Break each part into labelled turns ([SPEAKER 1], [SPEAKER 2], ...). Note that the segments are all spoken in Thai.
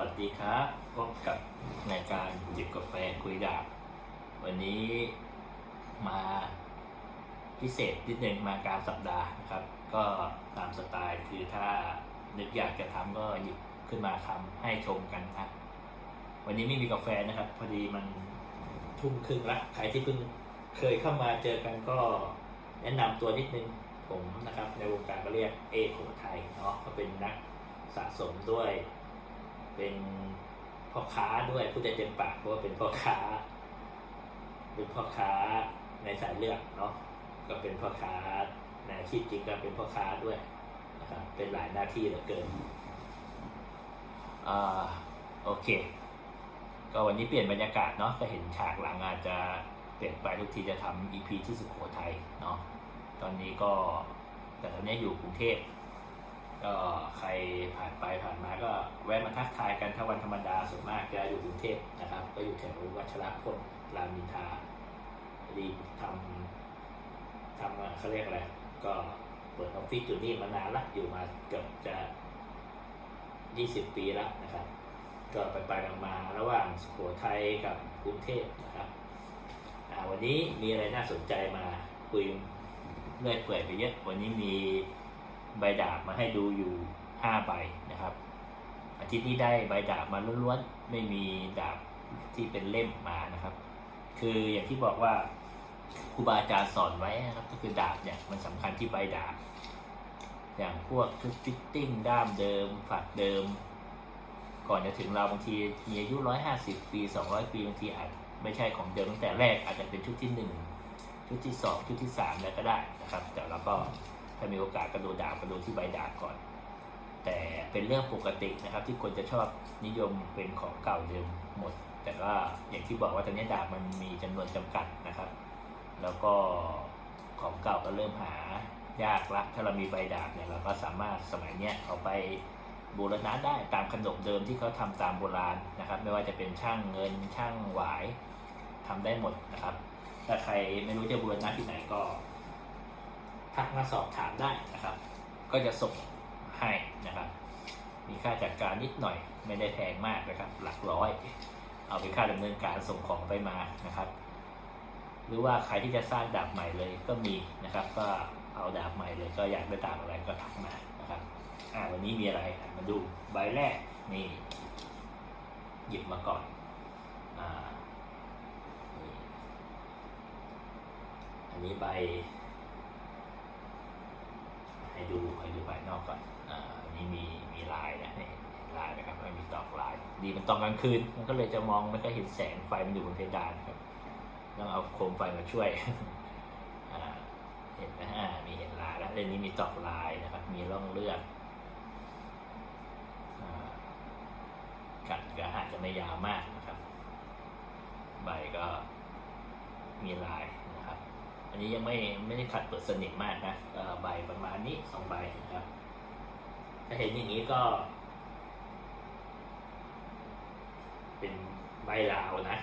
[SPEAKER 1] วัสดีครับพบกับรายการจิบกาแฟคุยดาบวันนี้มาพิเศษนิดหนึ่งมากลารสัปดาห์นะครับ ก็ตามสไตล์คือถ้านึกอยากจะทำก็หยิบขึ้นมาทำให้ชมกันครับวันนี้ไม่มีกาแฟนะครับ พอดีมันทุ่มครึ่งละใครที่เพิ่งเคยเข้ามาเจอกันก็แนะนำตัวนิดนึงผมนะครับในวงการก็เรียกเอโขไทยเนาะก็เป็นนักสะสมด้วย เป็นพ่อค้าด้วยพูดได้เต็มปากเพราะว่าเป็นพ่อค้า เป็นพ่อค้าในสายเลือดเนาะก็เป็นพ่อค้าในอาชีพจริงก็เป็นพ่อค้าด้วยนะครับเป็นหลายหน้าที่เหลือเกินอ่าโอเค ก็วันนี้เปลี่ยนบรรยากาศเนาะก็เห็นฉากหลังอาจจะเปลี่ยนไปทุกทีจะทำ EP ที่สุโขทัยเนาะตอนนี้ก็แต่ตอนนี้อยู่กรุงเทพ ก็ใครผ่านไปผ่านมาก็แวะมาทักทายกันถ้าวันธรรมดาส่วนมากจะอยู่กรุงเทพนะครับ ก็อยู่แถววัชรพลรามอินทราพอดีทำทำเขาเรียกอะไรก็เปิดออฟฟิศอยู่นี่มานานละอยู่มาเกือบจะ 20 ปีแล้วนะครับ ก็ไปไปมาระหว่างสุโขทัยกับกรุงเทพนะครับวันนี้มีอะไรน่าสนใจมาคุยเรื่อยเปื่อยไปเยอะวันนี้มี ใบดาบมาให้ดูอยู่ 5 ใบนะครับ อาทิตย์นี้ได้ใบดาบมาล้วนๆ ไม่มีดาบที่เป็นเล่มมานะครับ คืออย่างที่บอกว่าครูบาอาจารย์สอนไว้นะครับ ก็คือดาบเนี่ยมันสำคัญที่ใบดาบ อย่างพวกชุดฟิตติ้งด้ามเดิมฝักเดิม ก่อนจะถึงเราบางทีมีอายุร้อยห้าสิบปีสองร้อยปีบางทีอาจไม่ใช่ของเดิมตั้งแต่แรกอาจจะเป็นชุดที่หนึ่งชุดที่สองชุดที่สามแล้วก็ได้นะครับ แต่เราก็ ถ้ามีโอกาสกระโดดดาบกระโดดที่ใบดาบก่อน แต่เป็นเรื่องปกตินะครับ ที่คนจะชอบนิยมเป็นของเก่าเดิมหมด แต่ว่าอย่างที่บอกว่าตอนนี้ดาบมันมีจำนวนจำกัดนะครับ แล้วก็ของเก่าก็เริ่มหายากละถ้าเรามีใบดาบเนี่ยเราก็สามารถสมัยเนี้ยเอาไปบูรณะได้ตามขนบเดิมที่เขาทำตามโบราณนะครับ ไม่ว่าจะเป็นช่างเงินช่างหวายทำได้หมดนะครับ ถ้าใครไม่รู้จะบูรณะที่ไหนก็ ทักมาสอบถามได้นะครับ ก็จะส่งให้นะครับ มีค่าจัดการนิดหน่อยไม่ได้แพงมากนะครับ หลักร้อย เอาเป็นค่าดำเนินการส่งของไปมานะครับ หรือว่าใครที่จะสร้างดาบใหม่เลยก็มีนะครับ ก็เอาดาบใหม่เลยก็อยากได้ดาบอะไรก็ทักมานะครับอ่าวันนี้มีอะไรมาดูใบแรกนี่หยิบมาก่อนอ่านี่อันนี้ใบ ให้ดูให้ดูภายนอกก่อนอ่าอันนี้มีมีลายนะนี่เห็นลายนะครับไม่มีตอกลาย ดีมันตอนกลางคืน มันก็เลยจะมองไม่ค่อยเห็นแสงไฟมันอยู่บนเพดานนะครับต้องเอาโคมไฟมาช่วยเห็นไหมอ่ามีเห็นลายแล้วเรื่องนี้มีตอกลายนะครับ มีร่องเลือดอ่ากัดก็อาจจะไม่ยาวมากนะครับ ใบก็มีลาย อันนี้ยังไม่ไม่ได้ขัดเปิดสนิทมากนะใบประมาณนี้สองใบนะครับ ถ้าเห็นอย่างนี้ก็ เป็นใบลาวนะ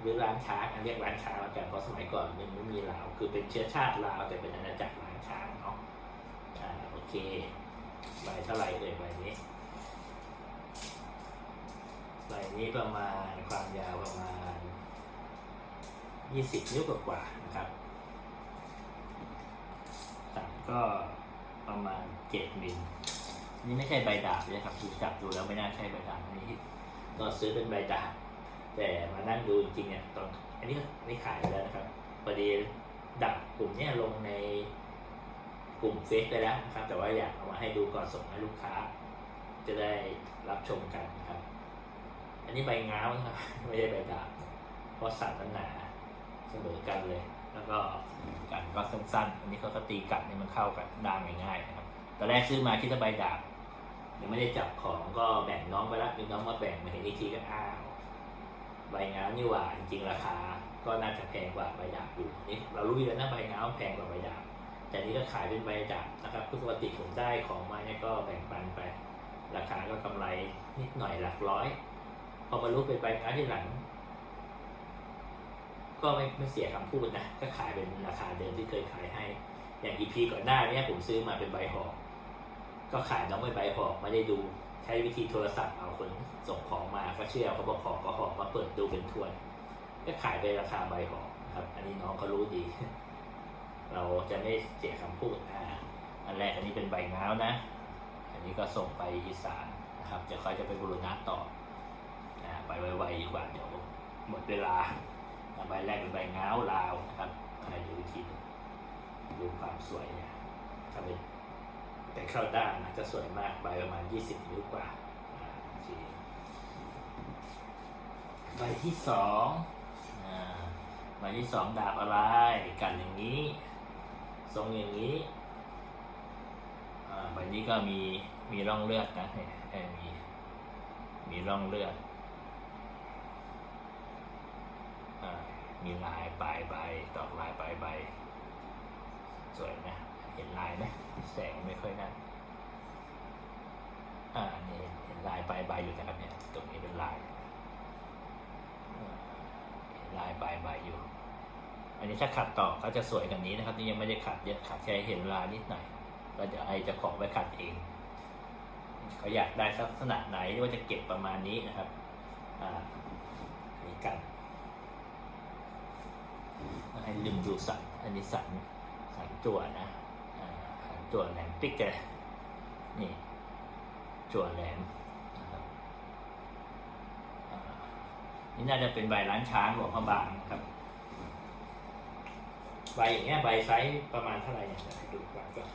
[SPEAKER 1] หรือร้านช้างอันเรียกร้านช้างแล้วกันเพราะสมัยก่อนมันไม่มีลาว คือเป็นเชื้อชาติลาว แต่เป็นอาณาจักรร้านช้างเนาะอ่าโอเคใบเท่าไหร่เลยใบนี้ใบนี้ประมาณความยาวประมาณยี่สิบนิ้วกว่าๆนะครับ ก็ประมาณเจ็ดมิลนี่ไม่ใช่ใบดาบเลยครับดูจับดูแล้วไม่น่าใช่ใบดาบอันนี้ตอนซื้อเป็นใบดาบแต่มานั่งดูจริงๆเนี่ยตอนอันนี้นนี้ขายไปแล้วนะครับพอดีดักกลุ่มเนี้ยลงในกลุ่มเฟซไปแล้วนะครับ แต่ว่าอยากเอามาให้ดูก่อนส่งให้ลูกค้า จะได้รับชมกันนะครับ อันนี้ใบง้าวนะครับไม่ใช่ใบดาบเพราะสันมันหนาเสมอกันเลย แล้วก็กันก็ สั้น อันนี้เขาก็ตีกัดให้มันเข้ากันดามง่ายๆนะครับตอนแรกซื้อมาคิดว่าใบดาบยังไม่ได้จับของก็แบ่งน้องไปล้วมีน้องมาแบ่งมาเห็นอีกทีก็อ้าวใบงานี่หว่าจริงๆราคา ก็น่าจะแพงกว่าใบดาบอยู่นี่เรารู้อยู่แล้วนะใบงาแพงกว่าใบดาบแต่นี้ก็ขายเป็นใบดาบนะครับปกติผมได้ของมาเนี่ยก็แบ่งปันไป ราคาก็กำไรนิดหน่อยหลักร้อย พอมารู้เป็นใบงาที่หลัง ก็ไม่ไม่เสียคำพูดนะก็ขายเป็นราคาเดิมที่เคยขายให้ อย่างอีพีก่อนหน้าเนี้ผมซื้อมาเป็นใบหอกก็ขายน้องเป็นใบหอกไม่ได้ดูใช้วิธีโทรศัพท์เอาคนส่งของมาก็เชื่อเขาบอกของก็หอมาเปิดดูเป็นทวนก็ขายไปราคาใบหอนะครับ อันนี้น้องเขารู้ดี เราจะไม่เสียคำพูดอ่าอันแรกอันนี้เป็นใบง้าวนะ อันนี้ก็ส่งไปอีสานนะครับเดี๋ยวเขาจะไปบูรณะต่ออ่าไปไวๆดีกว่าเดี๋ยวหมดเวลา ใบแรกเป็นใบง้าวลาวนะครับให้ดูอีกทีดูความสวยเนี่ยถ้าเป็นแต่เข้าด้านนะจะสวยมากใบประมาณ 20 นิ้วกว่าอ่าใบที่สองอใบที่สองดาบอะไรกันอย่างนี้ ทรงอย่างนี้ใบนี้ก็มีมีร่องเลือดนะมีมีร่องเลือดอ่า มีลายปลายใบดอกลายปลายใบ สวยนะ เห็นลายไหมแสงไม่ค่อยนั่นอ่านี่เห็นลายปลายใบอยู่นะครับเนี่ยตรงนี้เป็นลายเห็นลายปลายใบอยู่ อันนี้ถ้าขัดต่อก็จะสวยกว่านี้นะครับ นี่ยังไม่ได้ขัดเยอะขัดแค่เห็นลายนิดหน่อยก็เดี๋ยวให้เจ้าของไปขัดเองเขาอยากได้ลักษณะไหนว่าจะเก็บประมาณนี้นะครับ อ่านี่กัน ให้ลืมดูสันอันนี้สันสันจั่วนะสันจั่วแหลมปิ๊กเลยนี่จั่วแหลมนะครับนี่น่าจะเป็นใบล้านช้างหลวงพระบางนะครับ ใบอย่างเงี้ยใบไซส์ประมาณเท่าไหร่เนี่ยเดี๋ยวให้ดูก่อนก่อน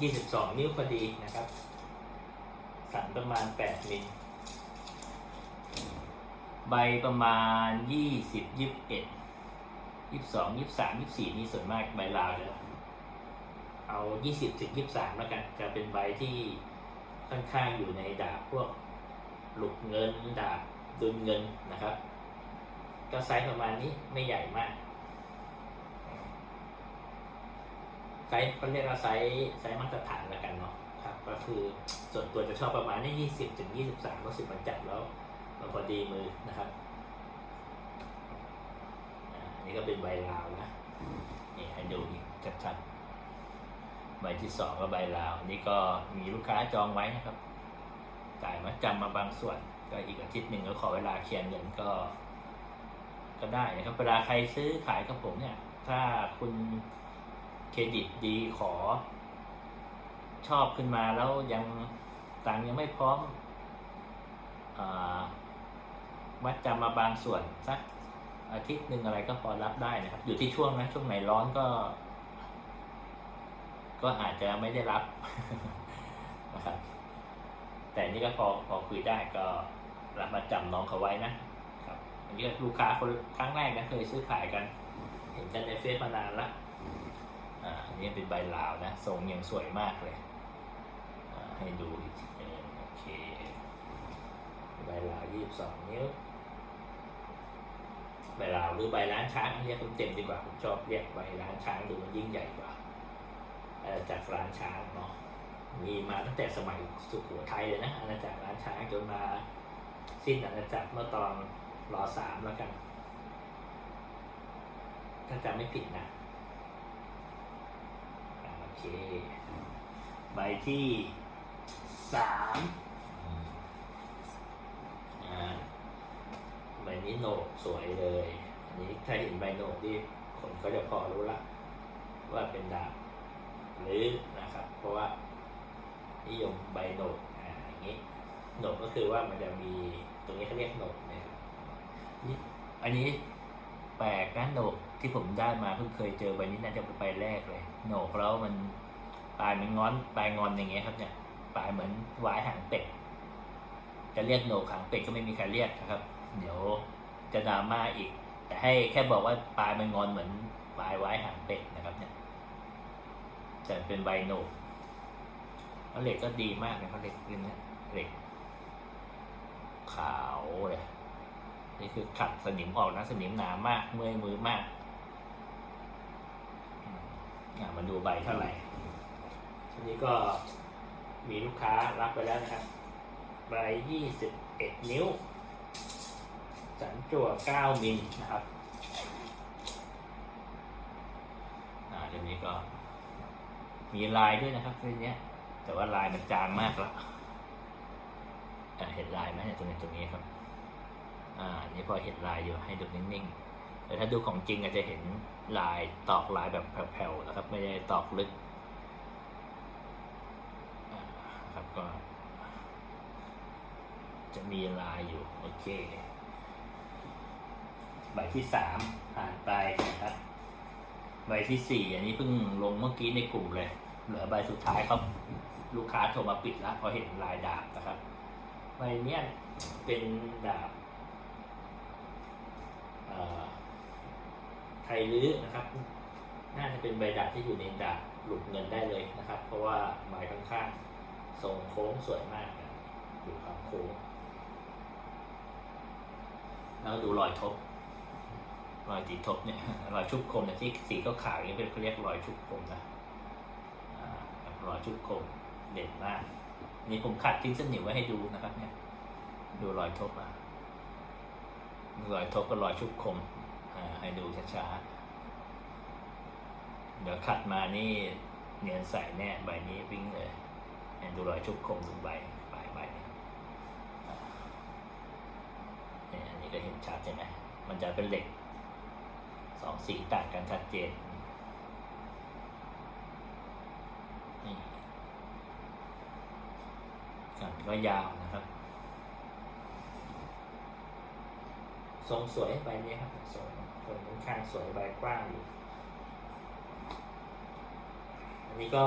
[SPEAKER 1] ยี่สิบสองนิ้วพอดีนะครับ สันประมาณแปดมิล ใบประมาณยี่สิบยี่สิบเอ็ดยี่สิบสองยี่สิบสามยี่สิบสี่นี่ส่วนมากใบลาวจะเอายี่สิบถึงยี่สิบสามแล้วกัน จะเป็นใบที่ค่อนข้างอยู่ในดาบพวกหลุกเงินดาบดุลเงินนะครับ ก็ไซส์ประมาณนี้ไม่ใหญ่มากไซส์ก็เรียกว่าไซส์ไซส์มาตรฐานแล้วกันเนาะครับ ก็คือส่วนตัวจะชอบประมาณนี้ยี่สิบถึงยี่สิบสามรู้สึกมันจับแล้ว มันพอดีมือนะครับอันนี้ก็เป็นใบลาวนะนี่ให้ดูอีกชัดๆใบที่สองก็ใบลาว อันนี้ก็มีลูกค้าจองไว้นะครับจ่ายมาจำมาบางส่วน ก็อีกอาทิตย์หนึ่งก็ขอเวลาเคลียร์เงินก็ ก็ได้นะครับ เวลาใครซื้อขายกับผมเนี่ย ถ้าคุณเครดิตดีขอ ชอบขึ้นมาแล้วยังตังค์ยังไม่พร้อมอา มัดจำมาบางส่วนสักอาทิตย์หนึ่งอะไรก็พอรับได้นะครับ อยู่ที่ช่วงนะช่วงไหนร้อนก็ ก็อาจจะไม่ได้รับนะครับแต่นี่ก็พอพอคุยได้ก็รับมาจำน้องเขาไว้นะครับอันนี้ลูกค้าคนครั้งแรกนะเคยซื้อขายกัน เห็นกันในเฟซมานานละอ่าอันนี้เป็นใบลาวนะทรงยังสวยมากเลยให้ดูอีกทีโอเคใบลาวยี่สิบสองนิ้ว ใบลาวหรือใบล้านช้างเรียกเต็มดีกว่าผมชอบเรียกใบล้านช้างดูมันยิ่งใหญ่กว่าจากร้านช้างเนาะมีมาตั้งแต่สมัยสุโขทัยเลยนะอาณาจักรร้านช้างจนมาสิ้นอาณาจักรเมื่อตอนรอสามแล้วกัน ถ้าจำไม่ผิดนะโอเค ใบที่สามอ่า ใบนี้โหนกสวยเลยอันนี้ถ้าเห็นใบโหนกที่คนก็จะพอรู้ละว่าเป็นดาบหรือนะครับ เพราะว่านิยมใบโหนกอ่าอย่างนี้โหนกก็คือว่ามันจะมีตรงนี้เขาเรียกโหนกนะครับนี่อันนี้แปลกนะโหนกที่ผมได้มาเพิ่งเคยเจอใบนี้น่าจะเป็นใบแรกเลยโหนกแล้วมันปลายมันงอนปลายงอนอย่างเงี้ยครับเนี่ยปลายเหมือนวายหางเป็ดจะเรียกโหนกหางเป็ดก็ไม่มีใครเรียกนะครับ เดี๋ยวจะดราม่าอีก แต่ให้แค่บอกว่าปลายมันงอนเหมือนปลายหวายหางเป็ดนะครับเนี่ยแต่เป็นใบโหนกแล้วเหล็กก็ดีมากเลยเขาเหล็กนี่นะเหล็กขาวเลยนี่คือขัดสนิมออกนะสนิมหนามาก เมื่อยมือมากอืมอะมาดูใบเท่าไหร่ทีนี้ก็มีลูกค้ารับไปแล้วนะครับใบยี่สิบเอ็ดนิ้ว สันจั่วเก้ามิลนะครับอ่ามีลายด้วยนะครับเส้นนี้แต่ว่าลายมันจางมากแล้วอะเห็นลายไหมตรงนี้ตรงนี้ครับ อ่านี่พอเห็นลายอยู่ให้ดูนิ่งๆแต่ถ้าดูของจริงอาจจะเห็นลายตอกลายแบบแผ่วๆนะครับ ไม่ได้ตอกลึกครับก็จะมีลายอยู่ โอเค ใบที่สามผ่านไปนะครับใบที่สี่อันนี้เพิ่งลงเมื่อกี้ในกลุ่มเลย เหลือใบสุดท้ายครับ ลูกค้าโทรมาปิดแล้วพอเห็นลายดาบนะครับใบเนี้ยเป็นดาบไทยลื้อนะครับ น่าจะเป็นใบดาบที่อยู่ในดาบหลุดเงินได้เลยนะครับ เพราะว่าไม้ค่อนข้างทรงโค้งสวยมากนะดูความโค้งแล้วดูรอยทบ รอยตีทบเนี่ยรอยชุบคมเนี่ยที่สีขาวอย่างนี้เป็นเขาเรียกรอยชุบคมนะรอยชุบคมเด่นมากนี่ผมขัดทิ้งสนิมไว้ให้ดูนะครับเนี่ย ดูรอยทบอะรอยทบกับรอยชุบคมให้ดูช้าๆเดี๋ยวขัดมานี่เนียนใสแน่ใบนี้วิ่งเลยเนี่ยดูรอยชุบคมถึงใบปลายใบที่เนี่ยอันนี้ก็เห็นชัดใช่ไหมมันจะเป็นเหล็ก สองสีต่างกันชัดเจนนี่กันก็ยาวนะครับ ทรงสวยใบนี้ครับสวยทรงค่อนข้างสวยใบกว้างอยู่อันนี้ก็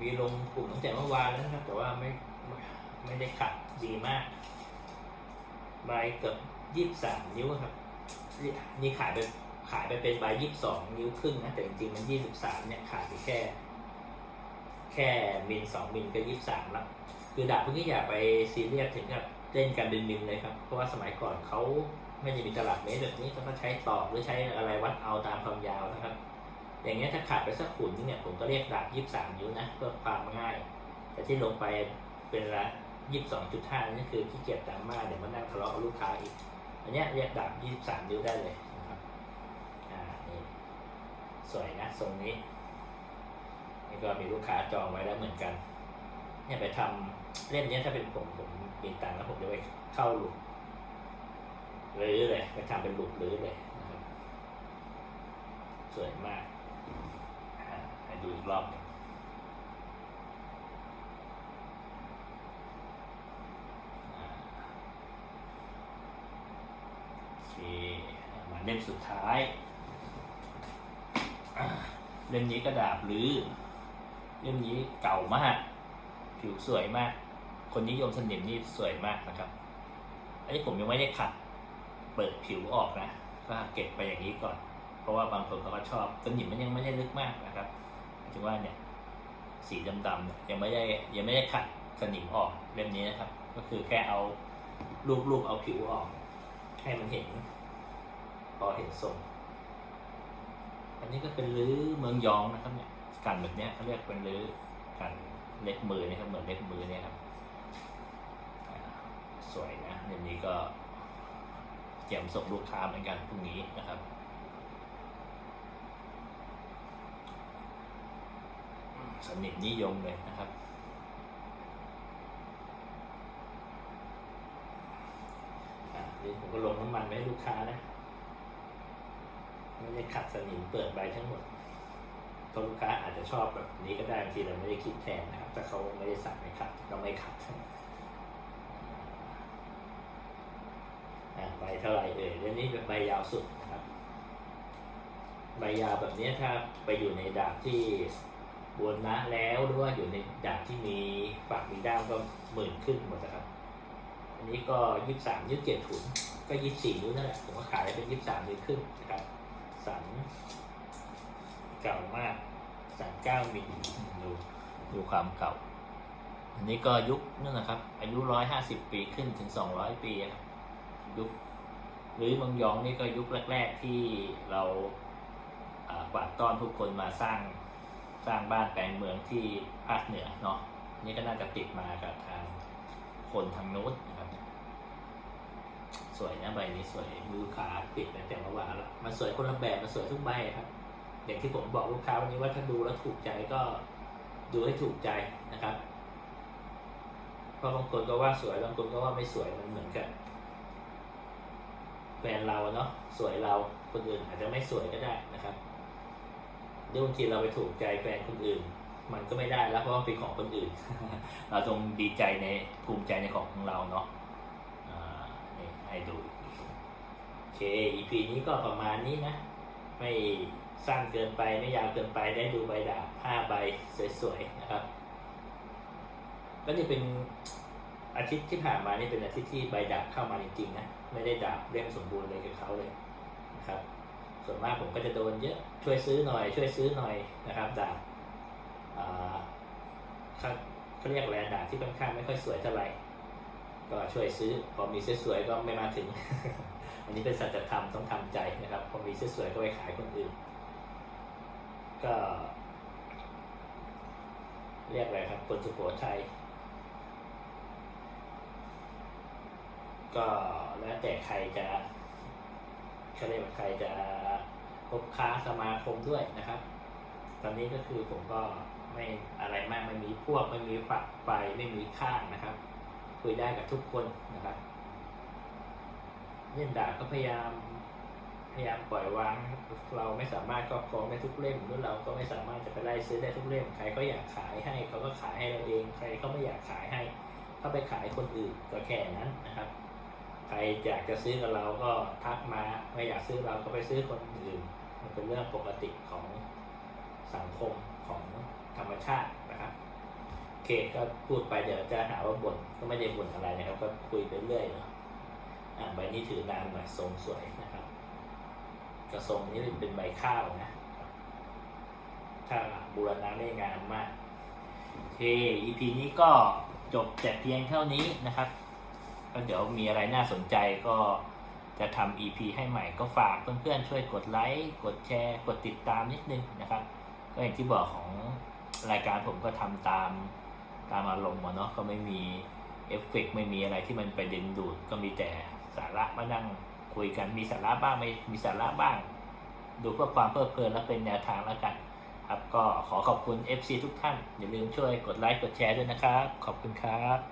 [SPEAKER 1] มีลงกลุ่มตั้งแต่เมื่อวานแล้วนะครับ แต่ว่าไม่ไม่ได้ขัดดีมากใบเกือบยี่สิบสามนิ้วครับ นี่ขายไป ขายไปเป็นใบยี่สิบสองนิ้วครึ่งนะแต่จริงๆมันยี่สิบสามเนี่ยขายไปแค่ แค่มิลสองมิลก็ยี่สิบสามแล้วคือดาบพวกนี้อย่าไปซีเรียสถึงกับเล่นกันเป็นมิลเลยครับ เพราะว่าสมัยก่อนเขาไม่ได้มีตลับเมตรแบบนี้เขาก็ใช้ตอกหรือใช้อะไรวัดเอาตามความยาวนะครับ อย่างเงี้ยถ้าขาดไปสักขุนนึงเนี่ยผมก็เรียกดาบยี่สิบสามนิ้วนะเพื่อความง่าย แต่ที่ลงไปเป็นละยี่สิบสองจุดห้านี่คือขี้เกียจตามมาเดี๋ยวมานั่งทะเลาะกับลูกค้าอีกอันเนี้ยเรียกดาบยี่สิบสามนิ้วได้เลย สวยนะทรงนี้นี่ก็มีลูกค้าจองไว้แล้วเหมือนกัน เนี่ยไปทำเล่มนี้ถ้าเป็นผมผมมีตังค์แล้วผมจะไปเข้าหลุมหรือเลยไปทำเป็นหลุมหรือเลยนะครับสวยมากให้ดูอีกรอบนึงอ่าโอเคมาเล่มสุดท้าย เล่มนี้กระดาบหรือเล่มนี้เก่ามาก ผิวสวยมาก คนนิยมสนิมนี่สวยมากนะครับ อันนี้ผมยังไม่ได้ขัดเปิดผิวออกนะ ก็เก็บไปอย่างนี้ก่อน เพราะว่าบางคนเขาก็ชอบสนิมมันยังไม่ได้ลึกมากนะครับถึงว่าเนี่ยสีดำๆยยังไม่ได้ยังไม่ได้ขัดสนิมออกเล่มนี้นะครับ ก็คือแค่เอารูปๆเอาผิวออก ให้มันเห็นพอเห็นทรง อันนี้ก็เป็นรื้อเมืองยองนะครับเนี่ยกันแบบเนี้ยเขาเรียกเป็นรื้อกันเล็กมือนี่ยครับเหมือนเล็กมือเนี่ยครับสวยนะเดี๋ยวนี้ก็เตรียมส่งลูกค้าเหมือนกันพรุ่งนี้นะครับสนิทนิยมเลยนะครับ นี่ผมก็ลงน้ำมันไว้ให้ลูกค้านะ ไม่ได้ขัดสนิมเปิดใบทั้งหมดเพราะลูกค้าอาจจะชอบแบบนี้ก็ได้บางทีเราไม่ได้คิดแทนนะครับ ถ้าเขาไม่ได้สั่งให้ขัดก็ไม่ขัดใบเท่าไหร่เอ่ยเรื่องนี้เป็นใบยาวสุดนะครับ ใบยาวแบบนี้ถ้าไปอยู่ในดาบที่บวนนะแล้วหรือว่าอยู่ในดาบที่มีฝักมีด้ามก็หมื่นขึ้นหมดนะครับ อันนี้ก็ยี่สิบสามยี่สิบเจ็ดถุนก็ยี่สิบสี่นิ้วนั่นแหละผมก็ขายเป็นยี่สิบสามนิ้วขึ้นนะครับ สันเก่ามากสันเก้ามิลดูดูความเก่า อันนี้ก็ยุคนั่นนะครับ อายุร้อยห้าสิบปีขึ้นถึงสองร้อยปีครับยุคหรือบางยองนี่ก็ยุคแรก ๆที่เราอ่ากวาดต้อนผู้คนมาสร้างสร้างบ้านแปลงเมืองที่ภาคเหนือเนาะนนี่ก็น่าจะติดมากับทางคนทางโน้นนะครับ สวยนะใบนี้สวยลูกค้าปิดตั้งแต่เมื่อวานล้วมันสวยคนละแบบมันสวยทุกใบครับ อย่างที่ผมบอกลูกค้าวันนี้ว่าถ้าดูแล้วถูกใจก็ดูให้ถูกใจนะครับเพราะบางคนก็ว่าสวยบางคนก็ว่าไม่สวยมันเหมือนกับแฟนเราเนาะสวยเราคนอื่นอาจจะไม่สวยก็ได้นะครับเดี๋ยวบางทีเราไปถูกใจแฟนคนอื่น มันก็ไม่ได้แล้วเพราะว่าเป็นของคนอื่น เราจงดีใจในภูมิใจในของของเราเนาะอ่านี่ให้ดูโอ เค EP นี้ก็ประมาณนี้นะ ไม่สั้นเกินไปไม่ยาวเกินไปได้ดูใบดาบห้าใบสวยๆนะครับ ก็นี่เป็นอาทิตย์ที่ผ่านมานี่เป็นอาทิตย์ที่ใบดาบเข้ามาจริงๆนะไม่ได้ดาบเล่มสมบูรณ์เลยกับเขาเลยนะครับ ส่วนมากผมก็จะโดนเยอะช่วยซื้อหน่อย ช่วยซื้อหน่อยนะครับดาบเขาเรียกอะไรดาบที่ค่อนข้างไม่ค่อยสวยเท่าไหร่ก็ช่วยซื้อพอมีสวยๆก็ไม่มาถึง อันนี้เป็นสัจธรรมต้องทำใจนะครับพอมีสวยๆก็ไปขายคนอื่น ก็ เรียกอะไรครับ คนสุโขทัยก็แล้วแต่ใครจะเขาเรียกว่าใครจะคบค้าสมาคมด้วยนะครับ ตอนนี้ก็คือผมก็ไม่อะไรมากไม่มีพวกไม่มีฝักไฟไม่มีข้างนะครับ คุยได้กับทุกคนนะครับ เล่นดาบก็พยายามพยายามปล่อยวางเราไม่สามารถครอบครองได้ทุกเล่มหรือเราก็ไม่สามารถจะไปไล่ซื้อได้ทุกเล่มใครก็อยากขายให้เขาก็ขายให้เราเอง ใครเขาไม่อยากขายให้เขาไปขายคนอื่นก็แค่นั้นนะครับ ใครอยากจะซื้อกับเราก็ทักมาไม่อยากซื้อเราก็ไปซื้อคนอื่น มันเป็นเรื่องปกติของสังคมของธรรมชาตินะครับโอเคก็พูดไปเดี๋ยวจะหาว่าบ่นก็ไม่ได้บ่นอะไรนะครับก็คุยไปเรื่อยเนาะ ใบนี้ถือนานหน่อยทรงสวยนะครับกระทรงนี้เป็นใบข้าวนะถ้าบูรณะได้งามมากโอเค EP นี้ก็จบแต่เพียงเท่านี้นะครับ ก็เดี๋ยวมีอะไรน่าสนใจก็จะทำ EP ให้ใหม่ก็ฝากเพื่อนๆช่วยกดไลค์กดแชร์กดติดตามนิดนึงนะครับ ก็อย่างที่บอกของรายการผมก็ทำตามตามอารมณ์เนาะก็ไม่มีเอฟเฟกไม่มีอะไรที่มันไปเด่นดูดก็มีแต่ สาระมานั่งคุยกันมีสาระบ้างไม่มีสาระบ้าง ดูเพื่อความเพลิดเพลินและเป็นแนวทางแล้วกันครับก็ขอขอบคุณ FC ทุกท่าน อย่าลืมช่วยกดไลค์กดแชร์ด้วยนะครับ ขอบคุณครับ